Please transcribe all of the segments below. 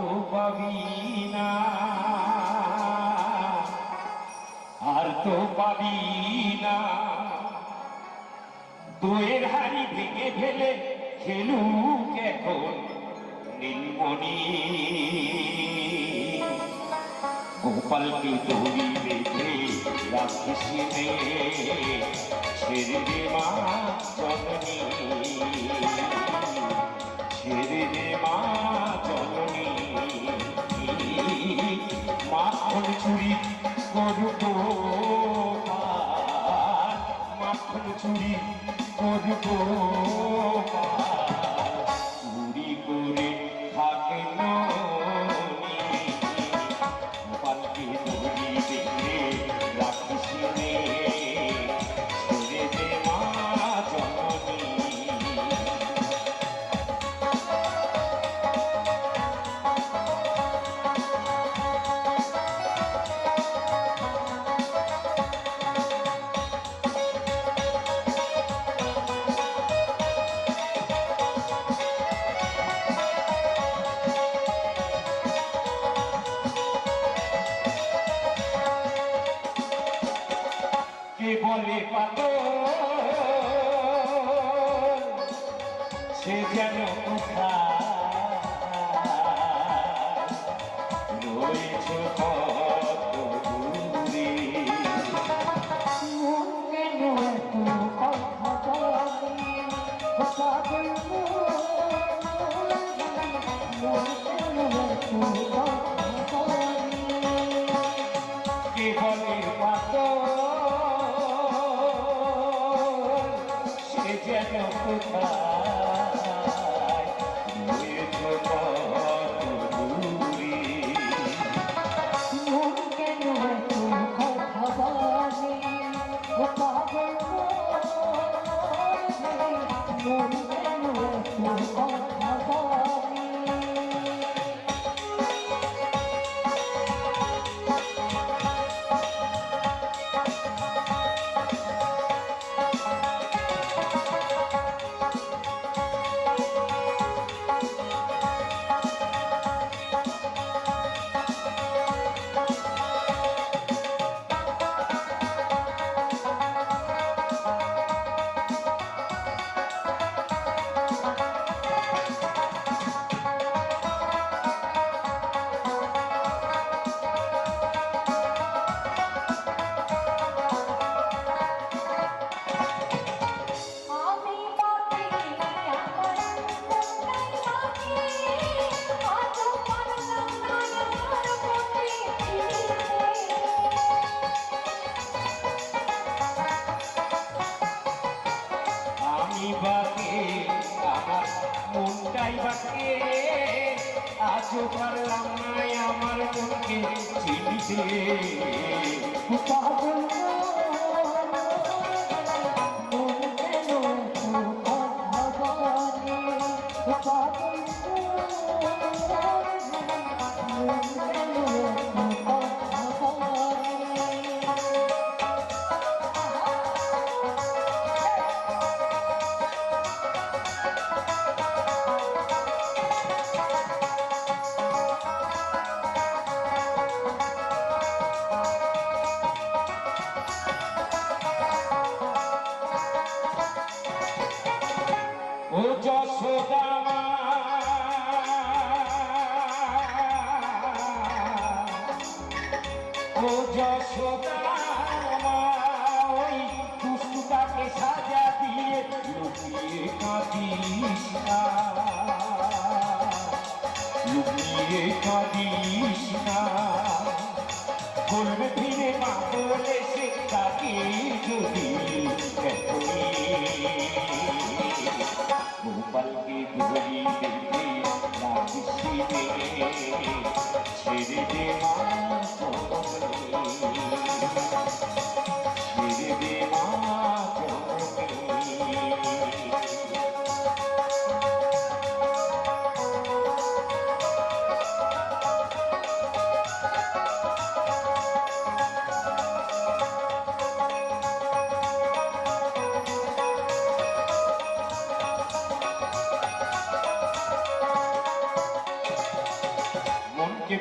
তো আর তো পাবি না। দোয়ের হাড়ি ভেঙে ফেলে খেলুক এখন নীলমণি। গোপালকে দড়ি বেঁধে রাখিস নে। ছেড়ে মা জননী। চুরি করু মাখন চুরি করু চুরি করে থাকে ননি বলে পাত সে যেন কোথায় রয়েছ যেন কোথায় মন কেন কথা বলে ও পাগল মন কেন কথা আমার মনটাই বাকে আজও পারলাম না আমার মনকে চিনিতে। ও যশোদা ওই দুষ্টুটাকে সাজা দিয়ে লুকিয়ে কাঁদিস না। করবে ফিরে মা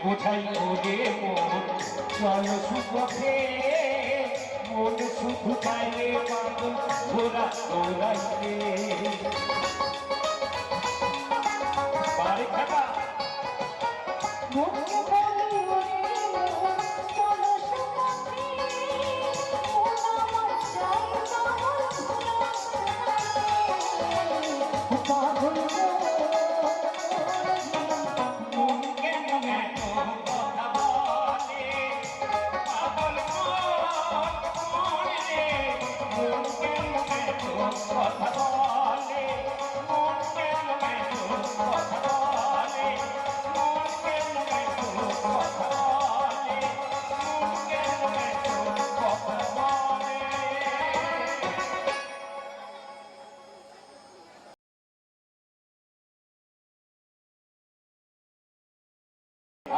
বোঝাই ওরে মন। চলো সুপথে মন শুধু বাইরে ঘোরা খাবা মনকে